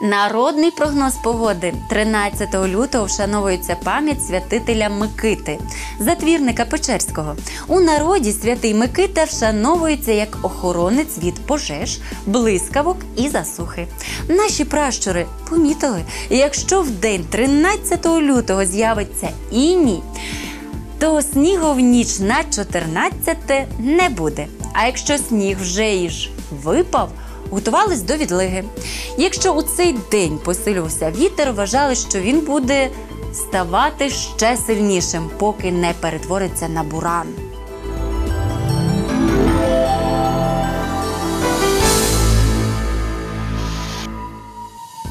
Народний прогноз погоди 13 лютого вшановується пам'ять святителя Микити, затвірника Печерського. У народі святий Микита вшановується як охоронець від пожеж, блискавок і засухи. Наші пращури помітили, якщо в день 13 лютого з'явиться іній, то снігу в ніч на 14 не буде. А якщо сніг вже і випав, готувались до відлиги. Якщо у цей день посилювався вітер, вважали, що він буде ставати ще сильнішим, поки не перетвориться на буран.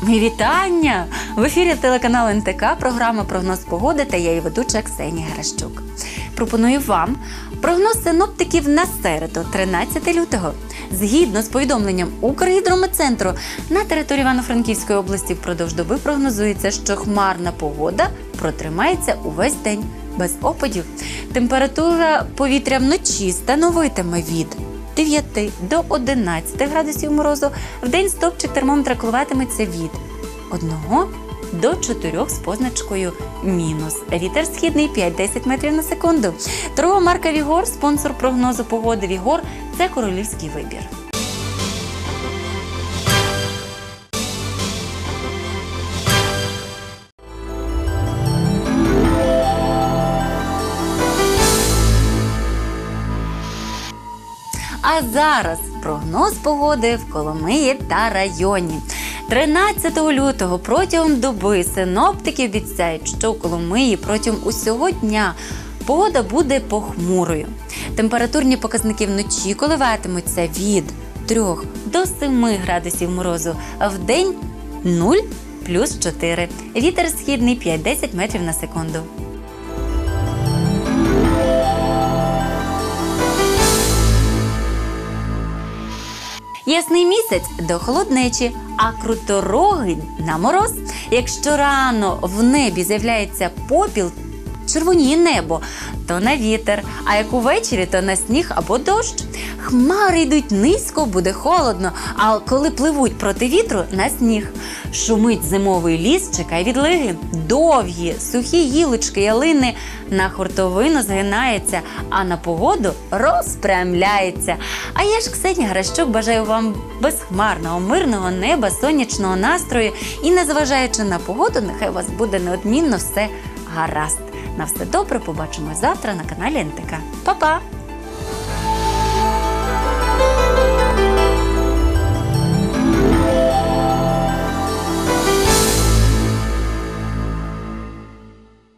Вітання! В ефірі телеканалу НТК, програма Прогноз погоди та я її ведуча Ксенія Гращук. Пропоную вам прогноз синоптиків на середу, 13 лютого. Згідно з повідомленням Укргідрометцентру, на території Івано-Франківської області впродовж доби прогнозується, що хмарна погода протримається увесь день без опадів. Температура повітря вночі становитиме від 9 до 11 градусів морозу. В день стопчик термометра коливатиметься від 1 до 4 з позначкою мінус. Вітер східний 5-10 метрів на секунду. Торгова марка Вігор, спонсор прогнозу погоди Вігор це королівський вибір. А зараз прогноз погоди в Коломиї та районі. 13 лютого протягом доби синоптики обіцяють, що у Коломиї протягом усього дня погода буде похмурою. Температурні показники вночі коливатимуться від 3 до 7 градусів морозу, а в день 0 плюс 4. Вітер східний 5-10 метрів на секунду. Ясний місяць до холоднечі, а круторогий на мороз. Якщо рано в небі з'являється попіл, червоніє небо, то на вітер, а як увечері, то на сніг або дощ. Хмари йдуть низько, буде холодно, а коли пливуть проти вітру на сніг. Шумить зимовий ліс, чекай відлиги. Довгі, сухі гілочки ялини на хуртовину згинається, а на погоду розпрямляється. А я ж Ксенія Гращук бажаю вам безхмарного, мирного неба, сонячного настрою і, незважаючи на погоду, нехай у вас буде неодмінно все гаразд. На все добре, побачимо завтра на каналі НТК. Па-па!